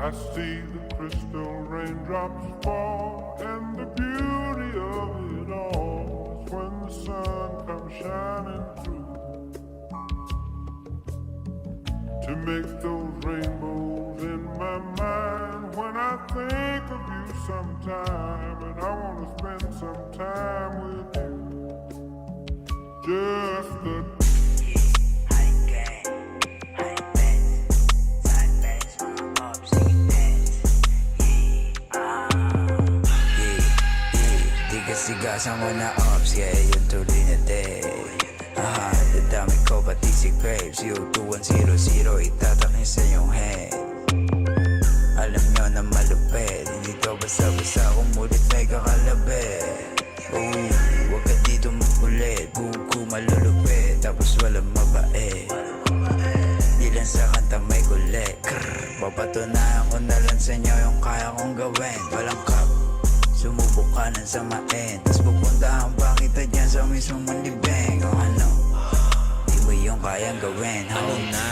I see the crystal raindrops fall, and the beauty of it all is when the sun comes shining through to make those rainbows in my mind. When I think of you sometime, and I want to spend some time with you, just the Kasigasan mo na ops, yeah, yung tuloy na day Aha, dadami ko pati si Graves, yung 2100 itatakin sa iyong head. Alam nyo na malupit, hindi to basta-basta kumulit may kakalabit Uy, huwag ka dito makulit, buko malulupit, tapos walang mabait. Di lang sa kanta may kulit. Papatunayan ko na lang sa inyo yung kaya kong gawin. Walang cup Sumubok ka ng samain Tas pupuntahan pa kita dyan sa mismong malibeng O ano? Di mo yung kayang gawin Ano ho na?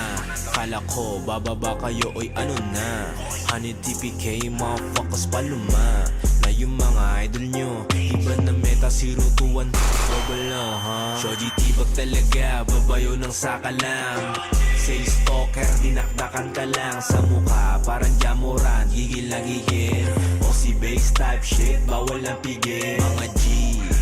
Kala ko bababa kayo oy ano na? Honey TPK motherfuckers paluma. Na yung mga idol nyo Iba na meta 021 Global na ha? Shoji tibag talaga Babayo ng sakalam Say stalker Dinakdakan ka lang. Sa mukha Parang jamuran Gigil na gigil Bass type shit Bawal na pigil. Mga G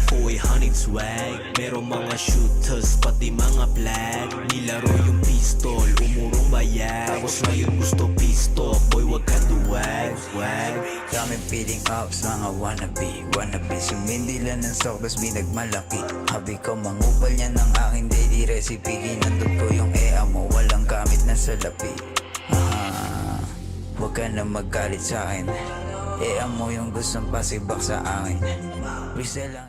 Koy honey swag. Merong mga shooters Pati mga flag. Nilaro yung pistol Umurong bayag Tapos ngayon gusto pistol Boy wag ka duwag Wag. Daming feeling ups, mga wannabe Wannabe, sumindi lang ng sok Tas binagmalaki. Habi ko mangupal niya ng aking daily recipe. Ginandog ko yung ea mo Walang gamit na salapi Ah, Huwag ka na magalit sa Ea mo yung gustong pasibak sa akin Whistle lang